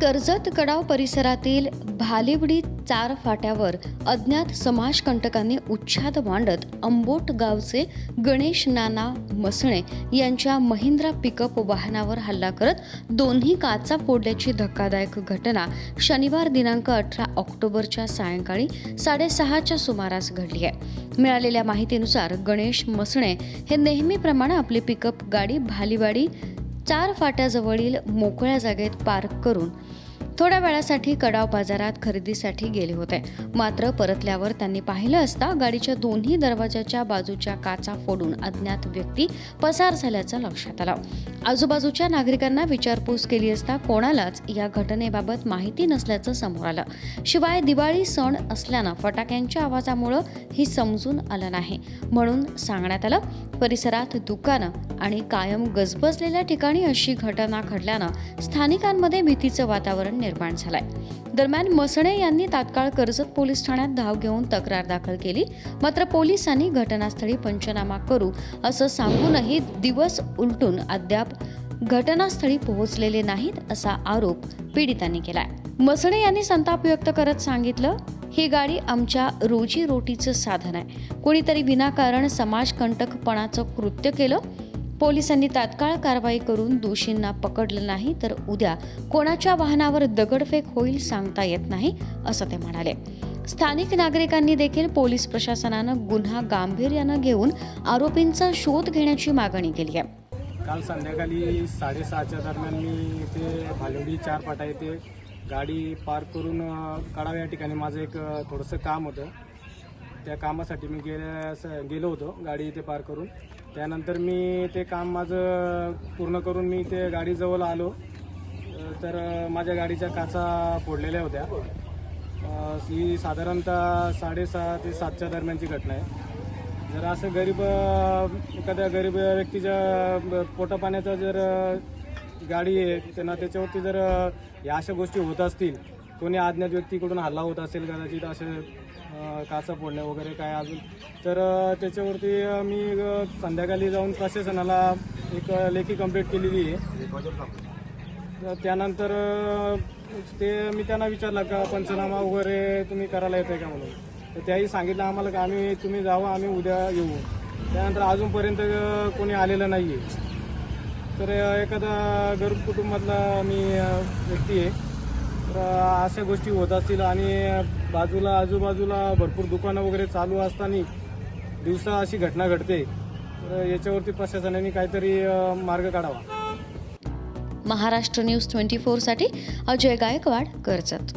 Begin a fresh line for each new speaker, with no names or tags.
कर्जत कडाव परिसरातील भालिवडी चार फाट्यावर अज्ञात समाजकंटकांनी उच्छाद मांडत अंबोट गावचे गणेश नाना मसणे यांच्या महिंद्रा पिकअप वाहनावर हल्ला करत दोन्ही काचा फोडल्याची धक्कादायक घटना शनिवार दिनांक अठरा ऑक्टोबरच्या सायंकाळी साडेसहाच्या सुमारास घडली आहे. मिळालेल्या माहितीनुसार गणेश मसणे हे नेहमीप्रमाणे आपली पिकअप गाडी भालीवाडी चार फाट्याजवळील मोकळ्या जागेत पार्क करून थोड्या वेळासाठी कडाव बाजारात खरेदीसाठी गेले होते. मात्र परतल्यावर त्यांनी पाहिलं असता गाडीच्या दोन्ही दरवाजाच्या बाजूच्या काचा फोडून अज्ञात व्यक्ती पसार झाल्याचं लक्षात आलं. आजूबाजूच्या नागरिकांना विचारपूस केली असता कोणालाच या घटनेबाबत माहिती नसल्याचं समोर आलं. शिवाय दिवाळी सण असल्यानं फटाक्यांच्या आवाजामुळं ही समजून आलं नाही. म्हणून सांगण्यात आलं परिसरात दुकानं आणि कायम गजबजलेल्या ठिकाणी अशी घटना घडल्यानं स्थानिकांमध्ये भीतीचं वातावरण निर्माण झालंय. दरम्यान मसणे यांनी तात्काळ कर्जत पोलीस ठाण्यात धाव घेऊन तक्रार दाखल केली. मात्र पोलिसांनी घटनास्थळी पंचनामा करू असं सांगूनही दिवस उलटून अद्याप घटनास्थळी पोहोचलेले नाहीत असा आरोप पीडितांनी केलाय. मसणे यांनी संताप व्यक्त करत सांगितलं ही गाडी आमच्या रोजीरोटीचं साधन आहे. कोणीतरी विनाकारण समाजकंटकपणाचं कृत्य केलं पोलिसांनी तात्काळ कारवाई करून दोषींना पकडलं नाही तर उद्या कोणाच्या वाहनावर दगडफेक होईल सांगता येत नाही असं ते म्हणाले. स्थानिक नागरिकांनी देखील पोलीस प्रशासनानं गुन्हा गांभीर्यानं घेऊन आरोपींचा शोध घेण्याची मागणी केली आहे.
काल संध्याकाळी साडेसहाच्या दरम्यान मी इथे भालवडी चार पाटा येथे गाडी पार्क करून अ, कडाव या ठिकाणी माझं एक थोडंसं काम होतं. त्या कामासाठी मी गेल्या स- गेलो होतो गाडी इथे पार करून. त्यानंतर मी ते काम माझं पूर्ण करून मी ते गाडीजवळ आलो. तर माझ्या गाडीच्या काचा फोडलेल्या होत्या. ही साधारणतः साडेसहा ते सातच्या दरम्यानची घटना आहे. जर असं गरीब एखाद्या गरीब व्यक्तीच्या पोटापाण्याचा जर गाडी आहे त्यांना त्याच्यावरती जर या अशा गोष्टी होत असतील कोणी अज्ञात व्यक्तीकडून हल्ला होत असेल कदाचित असे काचा फोडणे वगैरे काय अजून. तर त्याच्यावरती मी संध्याकाळी जाऊन प्रशासनाला एक लेखी कंप्लीट केलेली आहे. त्यानंतर ते मी त्यांना विचारलं का पंचनामा वगैरे तुम्ही करायला येते का म्हणून. तर त्याही सांगितलं आम्हाला का आम्ही तुम्ही जावं आम्ही उद्या येऊ. त्यानंतर अजूनपर्यंत कोणी आलेलं नाही आहे तर एखादा गरीब कुटुंबातला मी व्यक्ती आहे. तर अशा गोष्टी होत असतील आणि बाजूला आजूबाजूला भरपूर दुकानं वगैरे चालू असताना दिवसा अशी घटना घडते. तर याच्यावरती प्रशासनाने काहीतरी मार्ग काढावा.
महाराष्ट्र न्यूज ट्वेंटी फोरसाठी अजय गायकवाड कर्जत.